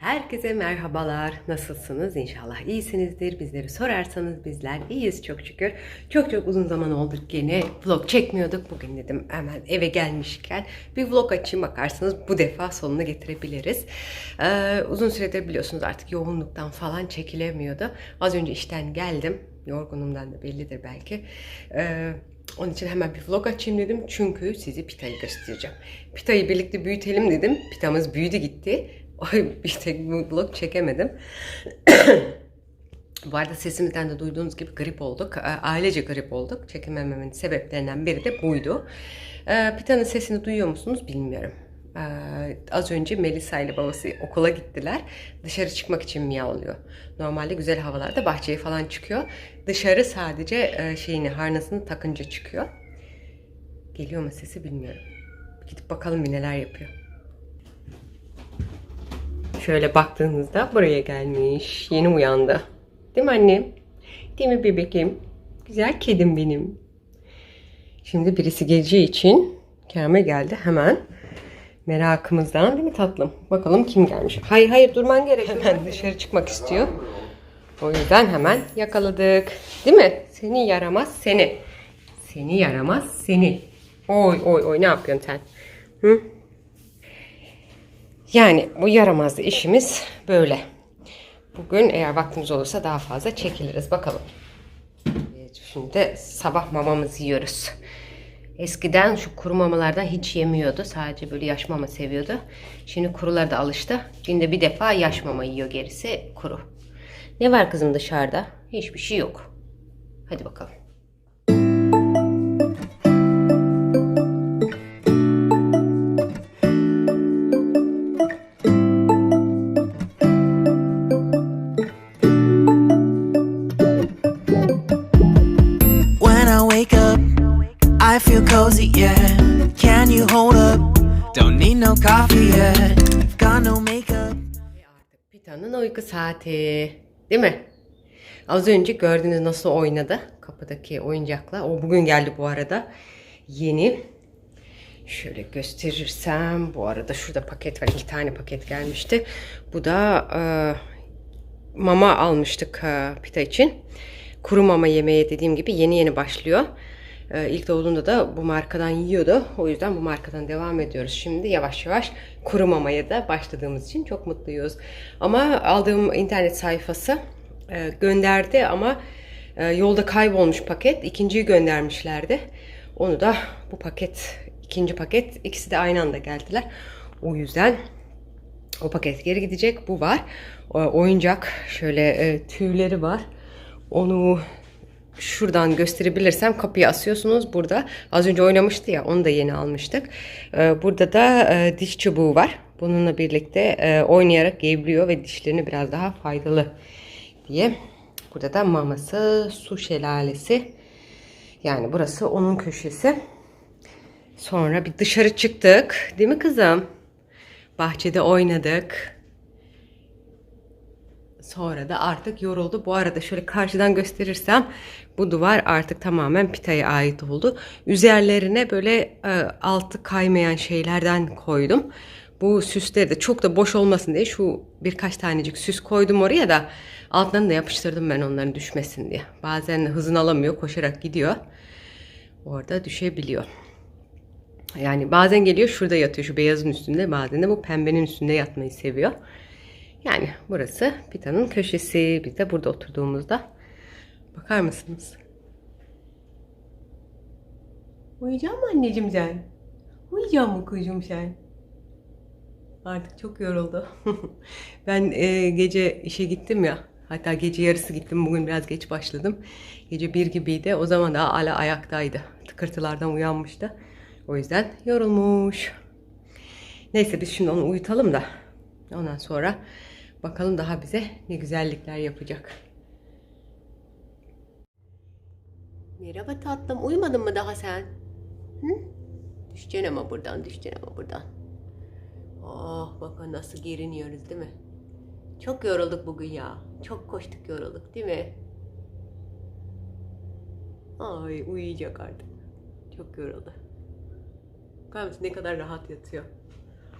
Herkese merhabalar. Nasılsınız? İnşallah iyisinizdir. Bizleri sorarsanız bizler iyiyiz çok şükür. Çok çok uzun zaman olduk yine vlog çekmiyorduk. Bugün dedim hemen eve gelmişken bir vlog açayım bakarsanız bu defa sonuna getirebiliriz. Ee, uzun süredir biliyorsunuz artık yoğunluktan falan çekilemiyordu. Az önce işten geldim. Yorgunumdan da bellidir belki. Ee, onun için hemen bir vlog açayım dedim. Çünkü sizi pitayı göstereceğim. Pitayı birlikte büyütelim dedim. Pitamız büyüdü gitti. Ay bir tek vlog çekemedim. Bu arada sesimizden de duyduğunuz gibi grip olduk. Ailece grip olduk. Çekemememin sebeplerinden biri de buydu. Ee, Pita'nın sesini duyuyor musunuz bilmiyorum. Ee, az önce Melisa ile babası okula gittiler. Dışarı çıkmak için miyavlıyor. Normalde güzel havalarda bahçeye falan çıkıyor. Dışarı sadece e, şeyini harnasını takınca çıkıyor. Geliyor mu sesi bilmiyorum. Gidip bakalım bir neler yapıyor. Şöyle baktığınızda buraya gelmiş. Yeni uyandı. Değil mi annem? Değil mi bebekim? Güzel kedim benim. Şimdi birisi geleceği için Kerem'e geldi hemen. Merakımızdan değil mi tatlım? Bakalım kim gelmiş. Hayır hayır durman gerek. Hemen dışarı çıkmak istiyor. O yüzden hemen yakaladık. Değil mi? Seni yaramaz seni. Seni yaramaz seni. Oy oy oy ne yapıyorsun sen? Hı? Yani bu yaramazlı işimiz böyle. Bugün eğer vaktimiz olursa daha fazla çekiliriz. Bakalım. Şimdi sabah mamamızı yiyoruz. Eskiden şu kuru mamalardan hiç yemiyordu. Sadece böyle yaş mama seviyordu. Şimdi kurular da alıştı. Günde bir defa yaş mama yiyor gerisi kuru. Ne var kızım dışarıda? Hiçbir şey yok. Hadi bakalım. Pita'nın uyku saati. Değil mi? Az önce gördünüz nasıl oynadı kapıdaki oyuncakla. O bugün geldi bu arada. Yeni. Şöyle gösterirsem bu arada şurada paket var. iki tane paket gelmişti. Bu da e, mama almıştık e, Pita için. Kuru mama yemeye dediğim gibi yeni yeni başlıyor. E, ilk doğduğunda da bu markadan yiyordu. O yüzden bu markadan devam ediyoruz. Şimdi yavaş yavaş kuru mamaya da başladığımız için çok mutluyuz. Ama aldığım internet sayfası e, gönderdi ama e, yolda kaybolmuş paket. İkinciyi göndermişlerdi. Onu da bu paket, ikinci paket ikisi de aynı anda geldiler. O yüzden o paket geri gidecek. Bu var. Oyuncak şöyle e, tüyleri var. Onu şuradan gösterebilirsem kapıya asıyorsunuz burada. Az önce oynamıştı ya onu da yeni almıştık. E, burada da e, diş çubuğu var. Bununla birlikte e, oynayarak yiyebiliyor ve dişlerini biraz daha faydalı diye. Burada da maması, su şelalesi. Yani burası onun köşesi. Sonra bir dışarı çıktık. Değil mi kızım? Bahçede oynadık. Sonra da artık yoruldu. Bu arada şöyle karşıdan gösterirsem bu duvar artık tamamen Pita'ya ait oldu. Üzerlerine böyle e, altı kaymayan şeylerden koydum. Bu süsleri de çok da boş olmasın diye şu birkaç tanecik süs koydum oraya da altlarını da yapıştırdım ben onların düşmesin diye. Bazen hızını alamıyor koşarak gidiyor. Orada düşebiliyor. Yani bazen geliyor şurada yatıyor şu beyazın üstünde bazen de bu pembenin üstünde yatmayı seviyor. Yani burası Pita'nın köşesi. Biz de burada oturduğumuzda bakar mısınız? Uyuyacak mı anneciğim sen? Uyuyacak mı kuzum sen? Artık çok yoruldu. ben e, gece işe gittim ya. Hatta gece yarısı gittim. Bugün biraz geç başladım. Gece bir gibiydi. O zaman da hala ayaktaydı. Tıkırtılardan uyanmıştı. O yüzden yorulmuş. Neyse biz şimdi onu uyutalım da. Ondan sonra bakalım daha bize ne güzellikler yapacak. Merhaba tatlım. Uyumadın mı daha sen? Hı? Düşeceksin ama buradan, düşeceksin ama buradan. Oh bakın nasıl geriniyoruz değil mi? Çok yorulduk bugün ya. Çok koştuk yorulduk değil mi? Ay uyuyacak artık. Çok yoruldu. Bakar ne kadar rahat yatıyor.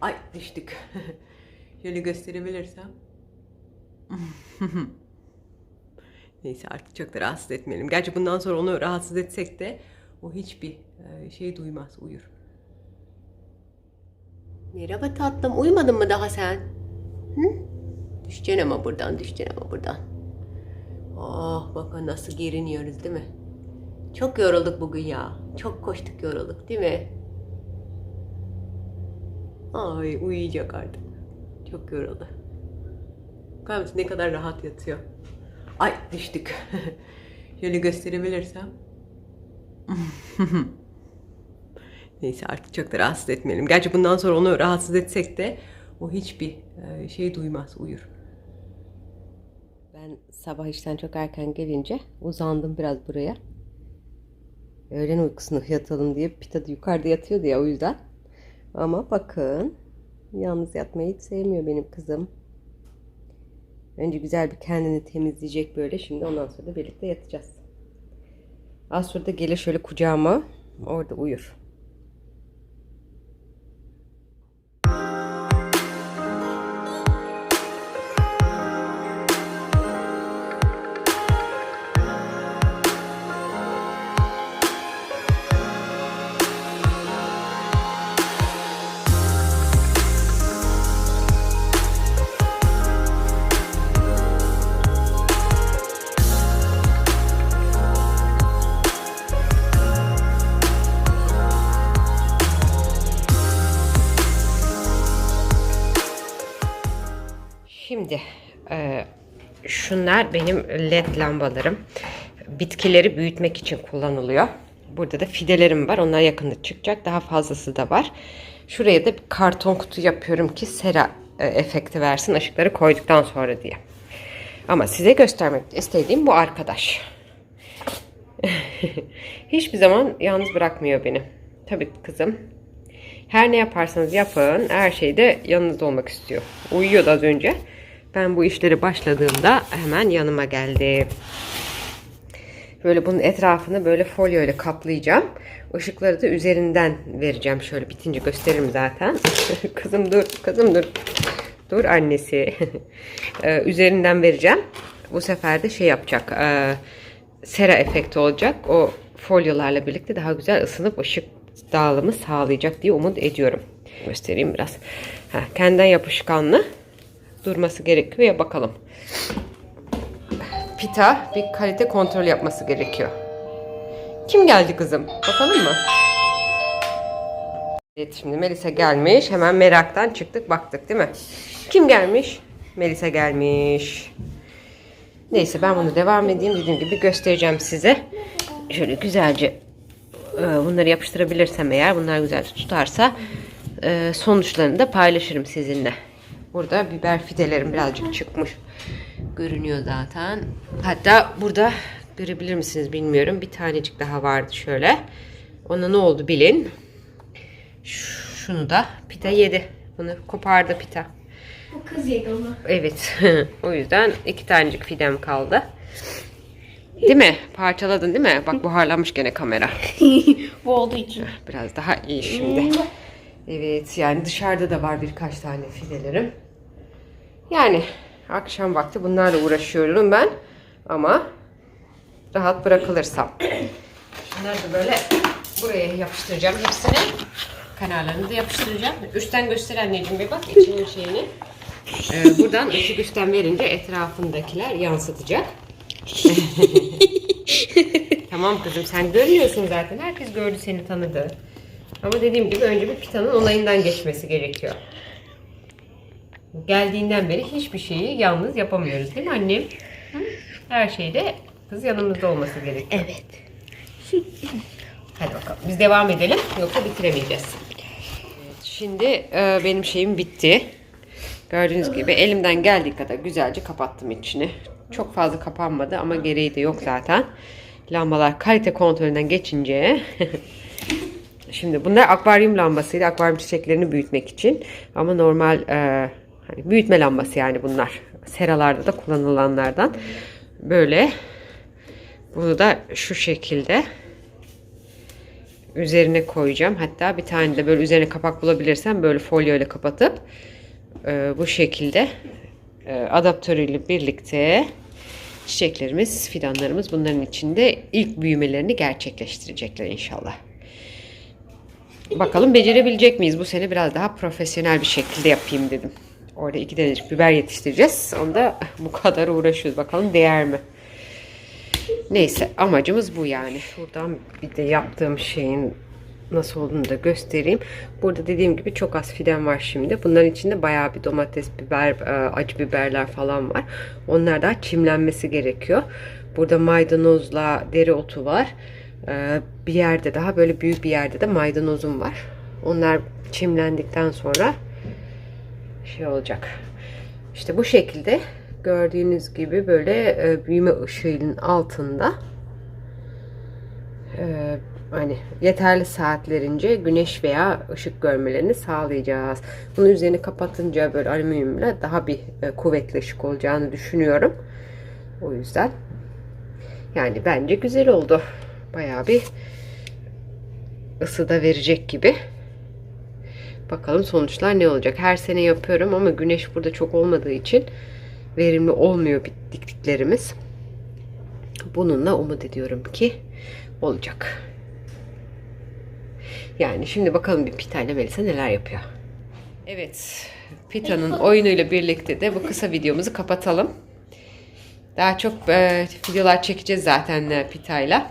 Ay düştük. Şöyle gösterebilirsem. Neyse artık çok da rahatsız etmeyelim. Gerçi bundan sonra onu rahatsız etsek de o hiçbir e, şey duymaz, uyur. Merhaba tatlım, uyumadın mı daha sen? Hı? Düşeceksin ama buradan, düşeceksin ama buradan. Oh bakın nasıl geriniyoruz değil mi? Çok yorulduk bugün ya. Çok koştuk yorulduk değil mi? Ay uyuyacak artık. Çok yoruldu. Bakar ne kadar rahat yatıyor. Ay düştük. Şöyle gösterebilirsem. Neyse artık çok da rahatsız etmeyelim. Gerçi bundan sonra onu rahatsız etsek de o hiçbir e, şey duymaz, uyur. Ben sabah işten çok erken gelince uzandım biraz buraya. Öğlen uykusunu yatalım diye Pita da yukarıda yatıyordu ya o yüzden. Ama bakın yalnız yatmayı hiç sevmiyor benim kızım. Önce güzel bir kendini temizleyecek böyle. Şimdi ondan sonra da birlikte yatacağız. Az sonra da gelir şöyle kucağıma. Orada uyur. Şimdi e, şunlar benim led lambalarım. Bitkileri büyütmek için kullanılıyor. Burada da fidelerim var. Onlar yakında çıkacak. Daha fazlası da var. Şuraya da bir karton kutu yapıyorum ki sera e, efekti versin ışıkları koyduktan sonra diye. Ama size göstermek istediğim bu arkadaş. Hiçbir zaman yalnız bırakmıyor beni. Tabii kızım. Her ne yaparsanız yapın her şeyde yanınızda olmak istiyor. Uyuyordu az önce. Ben bu işleri başladığımda hemen yanıma geldi. Böyle bunun etrafını böyle folyo ile kaplayacağım. Işıkları da üzerinden vereceğim. Şöyle bitince gösteririm zaten. kızım dur, kızım dur. Dur annesi. Ee, üzerinden vereceğim. Bu sefer de şey yapacak. Ee, sera efekti olacak. O folyolarla birlikte daha güzel ısınıp ışık dağılımı sağlayacak diye umut ediyorum. Göstereyim biraz. Ha, kendinden yapışkanlı durması gerekiyor ya bakalım. Pita bir kalite kontrol yapması gerekiyor. Kim geldi kızım? Bakalım mı? Evet şimdi Melisa gelmiş. Hemen meraktan çıktık baktık değil mi? Kim gelmiş? Melisa gelmiş. Neyse ben bunu devam edeyim. Dediğim gibi göstereceğim size. Şöyle güzelce e, bunları yapıştırabilirsem eğer bunlar güzel tutarsa e, sonuçlarını da paylaşırım sizinle. Burada biber fidelerim birazcık çıkmış. Görünüyor zaten. Hatta burada görebilir misiniz bilmiyorum. Bir tanecik daha vardı şöyle. Ona ne oldu bilin. Şunu da pita yedi. Bunu kopardı pita. Bu kız yedi onu. Evet. o yüzden iki tanecik fidem kaldı. Değil mi? Parçaladın değil mi? Bak buharlanmış gene kamera. Bu olduğu için. Biraz daha iyi şimdi. Evet yani dışarıda da var birkaç tane fidelerim. Yani akşam vakti bunlarla uğraşıyorum ben. Ama rahat bırakılırsam. Bunları da böyle buraya yapıştıracağım hepsini. Kenarlarını da yapıştıracağım. Üstten göster anneciğim bir bak içinin şeyini. Ee, buradan ışık üstten verince etrafındakiler yansıtacak. tamam kızım sen görmüyorsun zaten. Herkes gördü seni tanıdı. Ama dediğim gibi önce bir pitanın olayından geçmesi gerekiyor. Geldiğinden beri hiçbir şeyi yalnız yapamıyoruz değil mi annem? Hı? Her şeyde kız yanımızda olması gerekiyor. Evet. Hadi bakalım biz devam edelim yoksa bitiremeyeceğiz. Evet, şimdi e, benim şeyim bitti. Gördüğünüz gibi elimden geldiği kadar güzelce kapattım içini. Çok fazla kapanmadı ama gereği de yok zaten. Lambalar kalite kontrolünden geçince Şimdi bunlar akvaryum lambasıydı. Akvaryum çiçeklerini büyütmek için. Ama normal e, hani büyütme lambası yani bunlar. Seralarda da kullanılanlardan. Böyle. Bunu da şu şekilde üzerine koyacağım. Hatta bir tane de böyle üzerine kapak bulabilirsem böyle folyo ile kapatıp Ee, bu şekilde e, adaptörüyle birlikte çiçeklerimiz, fidanlarımız bunların içinde ilk büyümelerini gerçekleştirecekler inşallah. Bakalım becerebilecek miyiz? Bu sene biraz daha profesyonel bir şekilde yapayım dedim. Orada iki tanecik biber yetiştireceğiz. Onda bu kadar uğraşıyoruz. Bakalım değer mi? Neyse amacımız bu yani. Şuradan bir de yaptığım şeyin nasıl olduğunu da göstereyim. Burada dediğim gibi çok az fidan var şimdi. Bunların içinde bayağı bir domates, biber, e, acı biberler falan var. Onlar daha çimlenmesi gerekiyor. Burada maydanozla dereotu var. E, Bir yerde daha böyle büyük bir yerde de maydanozum var. Onlar çimlendikten sonra şey olacak. İşte bu şekilde gördüğünüz gibi böyle e, büyüme ışığının altında e, hani yeterli saatlerince güneş veya ışık görmelerini sağlayacağız. Bunu üzerini kapatınca böyle alüminyumla daha bir e, kuvvetli ışık olacağını düşünüyorum. O yüzden yani bence güzel oldu. Bayağı bir ısı da verecek gibi. Bakalım sonuçlar ne olacak. Her sene yapıyorum ama güneş burada çok olmadığı için verimli olmuyor diktiklerimiz. Bununla umut ediyorum ki olacak. Yani şimdi bakalım bir Pita ile Melisa neler yapıyor. Evet, Pita'nın oyunuyla birlikte de bu kısa videomuzu kapatalım. Daha çok e, videolar çekeceğiz zaten e, Pita'yla.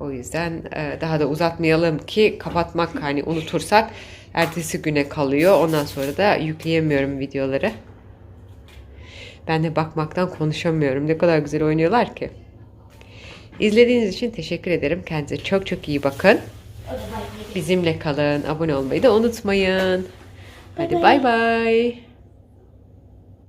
O yüzden e, daha da uzatmayalım ki kapatmak hani unutursak ertesi güne kalıyor. Ondan sonra da yükleyemiyorum videoları. Ben de bakmaktan konuşamıyorum. Ne kadar güzel oynuyorlar ki. İzlediğiniz için teşekkür ederim. Kendinize çok çok iyi bakın. Bizimle kalın. Abone olmayı da unutmayın. Hadi bay bay.